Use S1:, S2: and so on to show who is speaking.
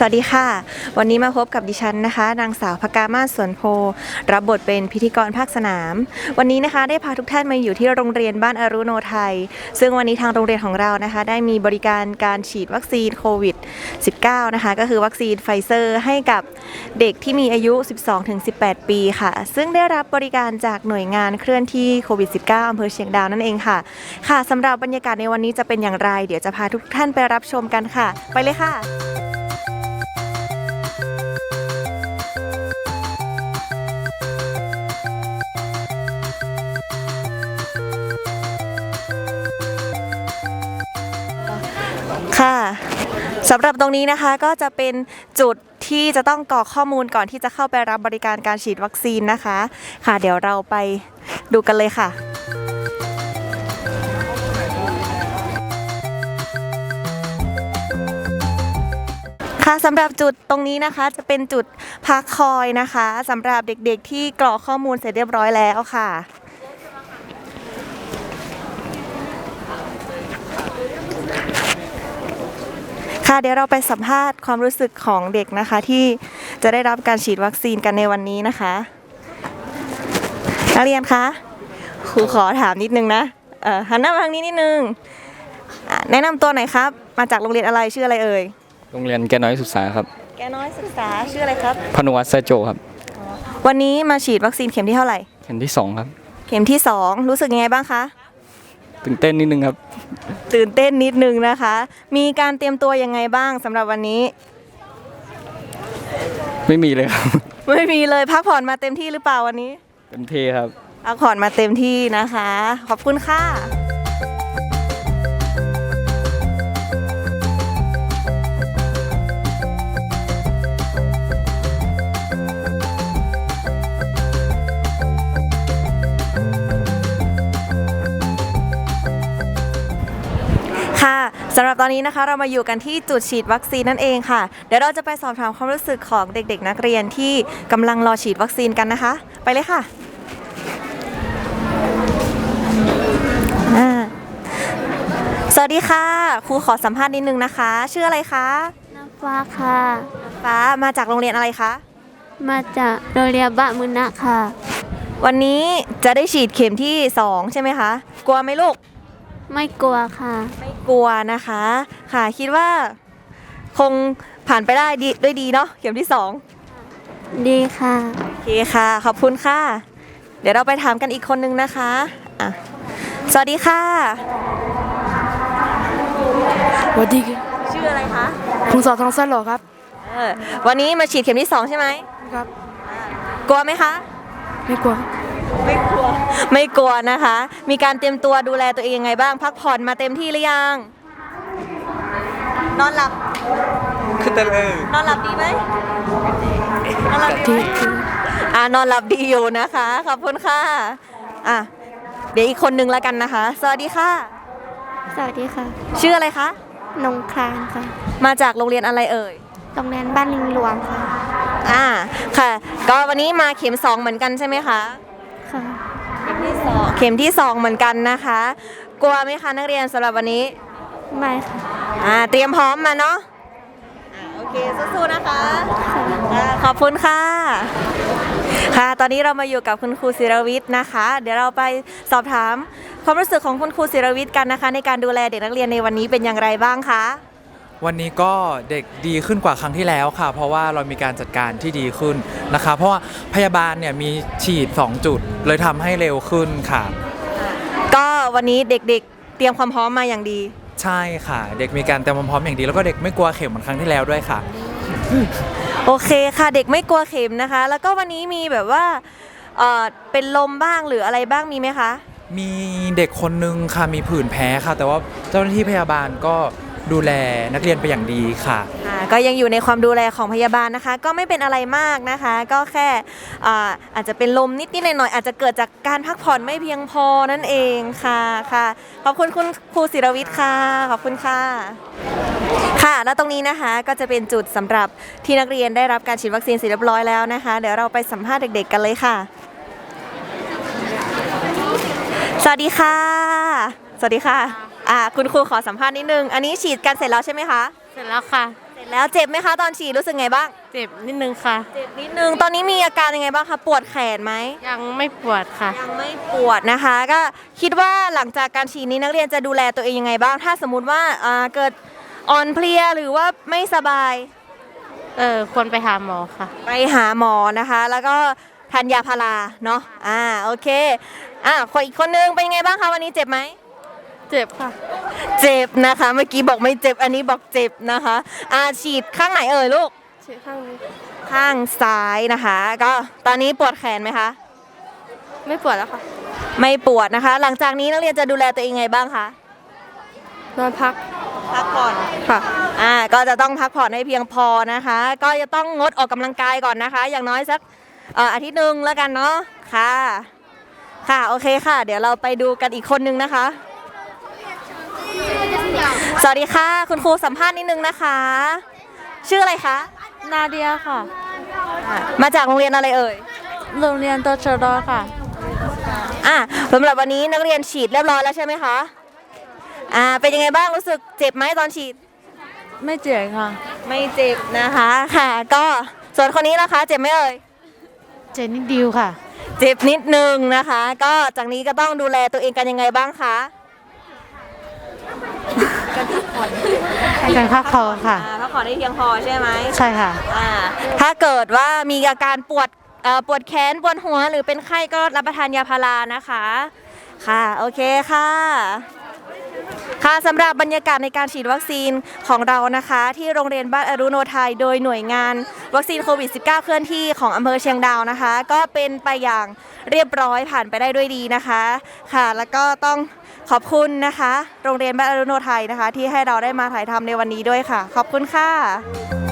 S1: สวัสดีค่ะ วันนี้มาพบกับดิฉันนะคะ นางสาวพกามาสวนโพ รับบทเป็นพิธีกรภาคสนาม วันนี้นะคะได้พาทุกท่านมาอยู่ที่โรงเรียนบ้านอรุโนไทย ซึ่งวันนี้ทางโรงเรียนของเรานะคะ ได้มีบริการการฉีดวัคซีนโควิด 19 นะคะ ก็คือวัคซีนไฟเซอร์ ให้กับเด็กที่มีอายุ 12-18 ปีค่ะ ซึ่งได้รับบริการจากหน่วยงานเคลื่อนที่โควิด 19 อำเภอเชียงดาวนั่นเองค่ะ ค่ะสำหรับบรรยากาศในวันนี้จะเป็นอย่างไร เดี๋ยวจะพาทุกท่านไปรับชมกันค่ะ ไปเลยค่ะ สำหรับตรงนี้นะคะก็จะเป็นจุดที่จะต้องกรอกข้อมูลก่อนที่จะเข้าไปรับบริการการฉีดวัคซีนนะคะ ค่ะ เดี๋ยวเราไปดูกันเลยค่ะค่ะสำหรับจุดตรงนี้นะคะจะเป็นจุดพักคอยนะคะสำหรับเด็กๆที่กรอกข้อมูลเสร็จเรียบร้อยแล้วค่ะ ค่ะเดี๋ยวเราไปสัมภาษณ์ความรู้สึกของเด็กนะคะ ที่จะได้รับการฉีดวัคซีนกันในวันนี้นะคะ นักเรียนคะครูขอถามนิดนึงนะเอ่อหันหน้ามาทางนี้นิดนึงอะแนะนำตัวหน่อยครับ มาจากโรงเรียนอะไรชื่ออะไรเอ่ย
S2: โรงเรียนแกน้อยศึกษาครับ
S1: แกน้อยศึกษาชื่ออะไรครับ
S2: พนุวัฒน์ไซโจครับ
S1: วันนี้มาฉีดวัคซีนเข็มที่เท่าไหร่
S2: เข็มที่สองครับ
S1: เข็มที่สองรู้สึกยังไงบ้างคะ
S2: ตื่นเต้นนิดนึงครับ
S1: ตื่นเต้นนิดนึงนะคะ มีการเตรียมตัวยังไงบ้างสำหรับวันนี้
S2: ไม่มีเลยครับ
S1: ไม่มีเลยพักผ่อนมาเต็มที่หรือเปล่าวันนี้
S2: เต็มเทครับ
S1: พักผ่อนมาเต็มที่นะคะ ขอบคุณค่ะ สำหรับตอนนี้นะคะเรามาอยู่กันที่จุดฉีดวัคซีนนั่นเองค่ะ เดี๋ยวเราจะไปสอบถามความรู้สึกของเด็กๆ นักเรียนที่กำลังรอฉีดวัคซีนกันนะคะ ไปเลยค่ะอ่าสวัสดีค่ะ ครูขอสัมภาษณ์นิดนึงนะคะ ชื่ออะไรคะ
S3: น้ำฟ้าค่ะ
S1: ฟ้ามาจากโรงเรียนอะไรคะ
S3: มาจากโรงเรียนบ้านมุนะค่ะ
S1: วันนี้จะได้ฉีดเข็มที่ 2 ใช่ไหมคะ กลัวไหมลูก
S3: ไม่กลัวค่ะ
S1: ไม่กลัวนะคะ ค่ะคิดว่าคงผ่านไปได้ดีด้วยดีเนาะเข็มที่2
S3: ดีค่ะ
S1: โอเคค่ะ ขอบคุณค่ะ เดี๋ยวเราไปถามกันอีกคนนึงนะคะอะสวัสดีค่ะ
S4: สวัสดี
S1: ชื่ออะไรคะ
S4: คุณสาวทองสั้นเหรอครับ
S1: เออวันนี้มาฉีดเข็มที่2ใช่ไหม
S4: ครับ
S1: กลัวไหมคะ
S4: ไม่กลัว
S1: ไม่กลัว ไม่กลัวนะคะ มีการเตรียมตัวดูแลตัวเองยังไงบ้าง พักผ่อนมาเต็มที่หรือยัง นอนหลับ
S2: ขึ้นได้เลย
S1: นอนหลับดีไหมนอนหลับดี
S4: ที่
S1: ไหม
S4: ที่
S1: อ่านอนหลับดีอยู่นะคะ ขอบคุณค่ะอะ เดี๋ยวอีกคนนึงแล้วกันนะคะ สวัสดีค่ะ
S3: สวัสดีค่ะ
S1: ชื่ออะไรคะ
S3: นงครานค่ะ
S1: มาจากโรงเรียนอะไรเอ่ย
S3: โรงเรียนบ้านลิงหลวงค่ะ
S1: อ่า ค่ะ ก็วันนี้มาเข็มสองเหมือนกันใช่ไหมคะ
S3: ค่ะ
S1: เข็ม ที่สองเข็มที่สองเหมือนกันนะคะ กลัวไหมคะนักเรียนสำหรับวันนี้
S3: ไม่ค่ะ
S1: อ่าเตรียมพร้อมมาเนาะอ่าโอเคสู้ๆนะคะอ่าขอบคุณค่ะ ค่ะ ตอนนี้เรามาอยู่กับคุณครูศิรวิทย์นะคะ เดี๋ยวเราไปสอบถามความรู้สึกของคุณครูศิรวิทย์กันนะคะ ในการดูแลเด็กนักเรียนในวันนี้เป็นอย่างไรบ้างคะ
S5: วันนี้ก็เด็กดีขึ้นกว่าครั้งที่แล้วค่ะ เพราะว่าเรามีการจัดการที่ดีขึ้นนะคะ เพราะว่าพยาบาลเนี่ยมีฉีด 2 จุด เลยทำให้เร็วขึ้นค่ะ
S1: ก็วันนี้เด็กๆ เตรียมความพร้อมมาอย่างดี
S5: ใช่ค่ะ เด็กมีการเตรียมความพร้อมอย่างดี แล้วก็เด็กไม่กลัวเข็มเหมือนครั้งที่แล้วด้วยค่ะ
S1: โอเคค่ะเด็กไม่กลัวเข็มนะคะ แล้วก็วันนี้มีแบบว่าเอ่อเป็นลมบ้างหรืออะไรบ้างมีไหมคะ
S5: มีเด็กคนนึงค่ะมีผื่นแพ้ค่ะ แต่ว่าเจ้าหน้าที่พยาบาลก็ ดูแลนักเรียนไปอย่างดีค่ะ
S1: อ่าก็ยังอยู่ในความดูแลของพยาบาลนะคะ ก็ไม่เป็นอะไรมากนะคะ ก็แค่อ่าอาจจะเป็นลมนิดๆหน่อยๆอาจจะเกิดจากการพักผ่อนไม่เพียงพอนั่นเองค่ะค่ะ ขอบคุณคุณครูศิรวิทย์ค่ะ ขอบคุณค่ะ ค่ะ แล้วตรงนี้นะคะก็จะเป็นจุดสำหรับที่นักเรียนได้รับการฉีดวัคซีนเสร็จเรียบร้อยแล้วนะคะ เดี๋ยวเราไปสัมภาษณ์เด็ก ๆ กันเลยค่ะ สวัสดีค่ะ สวัสดีค่ะ อ่าคุณครูขอสัมภาษณ์นิดนึง อันนี้ฉีดกันเสร็จแล้วใช่ไหมคะ
S3: เสร็จแล้วค่ะ
S1: เสร็จแล้วเจ็บไหมคะตอนฉีดรู้สึกไงบ้าง
S6: เจ็บนิดนึงค่ะ
S1: เจ็บนิดนึง ตอนนี้มีอาการยังไงบ้างคะ ปวดแขนไหม
S6: ยังไม่ปวดค่ะ
S1: ยังไม่ปวดนะคะ ก็คิดว่าหลังจากการฉีดนี้นักเรียนจะดูแลตัวเองยังไงบ้าง ถ้าสมมติว่าอ่าเกิดอ่อนเพลียหรือว่าไม่สบาย
S6: เออควรไปหาหมอค่ะ
S1: ไปหาหมอนะคะ แล้วก็ทานยาพาราเนาะ อ่า โอเค อ่าคนอีกคนนึงเป็นยังไงบ้างคะวันนี้เจ็บไหม
S6: เจ็บค่ะ
S1: เจ็บนะคะ เมื่อกี้บอกไม่เจ็บ อันนี้บอกเจ็บนะคะอ่าฉีดข้างไหนเอ่ยลูก
S6: เจ็บข้างนี้
S1: ข้างซ้ายนะคะ ก็ตอนนี้ปวดแขนไหมคะ
S6: ไม่ปวดแล้วค่ะ
S1: ไม่ปวดนะคะ หลังจากนี้นักเรียนจะดูแลตัวเองไงบ้างคะ
S6: นอนพัก
S1: พักผ่อน
S6: ค่ะ
S1: อ่า ก็จะต้องพักผ่อนให้เพียงพอนะคะ ก็จะต้องงดออกกำลังกายก่อนนะคะ อย่างน้อยสักเอ่ออาทิตย์หนึ่งแล้วกันเนาะ ค่ะ ค่ะ โอเคค่ะ เดี๋ยวเราไปดูกันอีกคนนึงนะคะ สวัสดีค่ะ คุณครูสัมภาษณ์นิดนึงนะคะ ชื่ออะไรคะ
S6: นาเดียค่ะ
S1: อ่ามาจากโรงเรียนอะไรเอ่ย
S6: โรงเรียนตชดค่ะ
S1: อะสำหรับวันนี้นักเรียนฉีดเรียบร้อยแล้วใช่ไหมคะ อ่า เป็นยังไงบ้างรู้สึกเจ็บไหมตอนฉีด
S6: ไม่เจ็บค่ะ
S1: ไม่เจ็บนะคะ ค่ะ ก็ส่วนคนนี้นะคะ เจ็บไหมเอ่ย
S6: เจ็บนิดเดียวค่ะ
S1: เจ็บนิดนึงนะคะ ก็จากนี้ก็ต้องดูแลตัวเองกันยังไงบ้างคะ
S6: ให้ การพักผ่อนค่ะ
S1: อ่าพักผ่อนให้เพียงพอใช่ไหม
S6: ใช่ค่ะ
S1: อ่า ถ้าเกิดว่ามีอาการปวดเอ่อปวดแขนปวดหัวหรือเป็นไข้ก็รับประทานยาพารานะคะ ค่ะโอเคค่ะ ค่ะสำหรับบรรยากาศในการฉีดวัคซีนของเรานะคะ ที่โรงเรียนบ้านอรุโนไทยโดยหน่วยงานวัคซีนโควิด -19 เคลื่อนที่ของอำเภอเชียงดาวนะคะ ก็เป็นไปอย่างเรียบร้อยผ่านไปได้ด้วยดีนะคะ ค่ะ แล้วก็ต้อง ขอบคุณนะคะ โรงเรียนบ้านอรุโนไทยนะคะ ที่ให้เราได้มาถ่ายทำในวันนี้ด้วยค่ะ ขอบคุณค่ะ